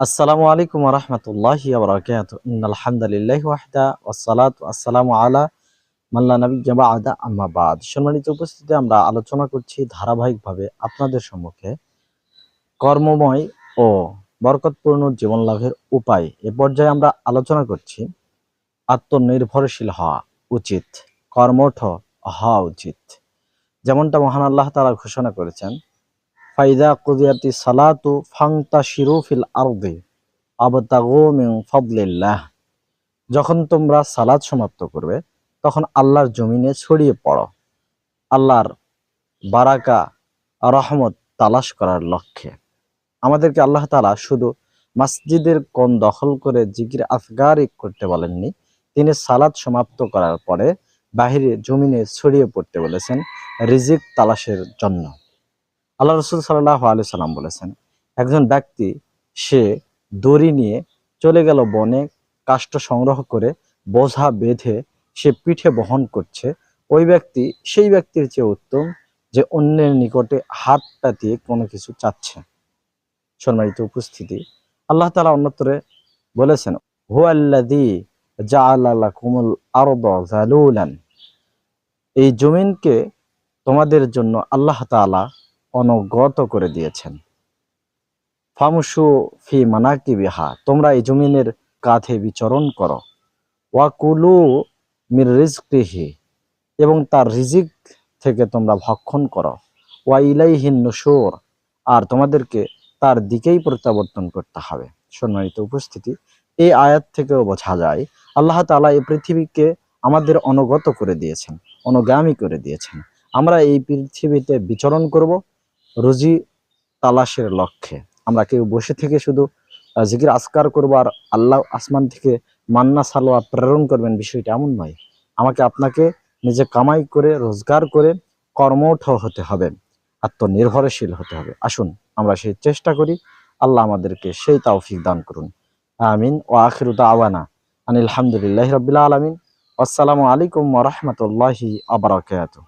আসসালামু আলাইকুম রহমতুল্লাহ বরকাত আলহামদুলিল্লাহ ওয়াহদা ওয়াসালাত আসসালামু আলা মাল্লা নবী জাবা আদা আম্মাবাদ সম্মানিত উপস্থিতি আমরা আলোচনা করছি ধারাবাহিকভাবে আপনাদের সম্মুখে কর্মময় ও বরকতপূর্ণ জীবন লাভের উপায়। এ পর্যায়ে আমরা আলোচনা করছি আত্মনির্ভরশীল হওয়া উচিত, কর্মঠ হওয়া উচিত। যেমনটা মহান আল্লাহ তারা ঘোষণা করেছেন ফাইদা কুদিয়াতি সালাতু ফাংতা শিরুফিল আরদি আবতাগু ফাদলিল্লাহ যখন তোমরা সালাদ সমাপ্ত করবে, তখন আল্লাহর জমিনে ছড়িয়ে পড়ো। আল্লাহর বারাকা, রহমত তালাশ করার লক্ষ্যে। আমাদেরকে আল্লাহ তালা শুধু মসজিদের কোন দখল করে জিকির আফগারি করতে বলেননি, তিনি সালাদ সমাপ্ত করার পরে বাহিরে জমিনে ছড়িয়ে পড়তে বলেছেন রিজিক তালাশের জন্য। আল্লাহ রসুল সাল্লাহ আলি সাল্লাম বলেছেন, একজন ব্যক্তি, সে দড়ি নিয়ে চলে গেল বনে কাষ্ঠ সংগ্রহ করে বোঝা বেঁধে সে পিঠে বহন করছে, ওই ব্যক্তি সেই ব্যক্তির চেয়ে উত্তম যে অন্যের নিকটে হাত পাতিয়ে কোনো কিছু চাচ্ছে। সম্মানিত উপস্থিতি, আল্লাহ তালা অন্যত্রে বলেছেন হুয়াল্লাদি জাআলা কুমুল আরদ জালুলান এই জমিনকে তোমাদের জন্য আল্লাহ তাআলা অনগত করে দিয়েছেন। ফামসু ফি মানাকি বিহা, তোমরা এই জমিনের কাঁধে বিচরণ করো। ওয়াকুলু মির রিজকিহি, এবং তার রিজিক থেকে তোমরা ভক্ষণ করো। ওয়া ইলাইহিন নুশুর, আর তোমাদেরকে তার দিকেই প্রত্যাবর্তন করতে হবে। সম্মানিত উপস্থিতি, এই আয়াত থেকেও বোঝা যায়, আল্লাহ তাআলা এই পৃথিবীকে আমাদের অনগত করে দিয়েছেন, অনুগামী করে দিয়েছেন। আমরা এই পৃথিবীতে বিচরণ করব রুজি তালাশের লক্ষ্যে। আমরা কেউ বসে থেকে শুধু জিকির আসকার করব আর আল্লাহ আসমান থেকে মান্না সালোয়া প্রেরণ করবেন বিষয়টা এমন নয়। আমাকে আপনাকে নিজে কামাই করে, রোজগার করে কর্মঠ হতে হবে, আত্মনির্ভরশীল হতে হবে। আসুন, আমরা সেই চেষ্টা করি। আল্লাহ আমাদেরকে সেই তাওফিক দান করুন। আমিন। ও আখিরু দাওয়ানা আনিল হামদুলিল্লাহ রবিল্লা আলমিন। আসসালামু আলাইকুম ওরহমতুল্লাহি আবরাকাত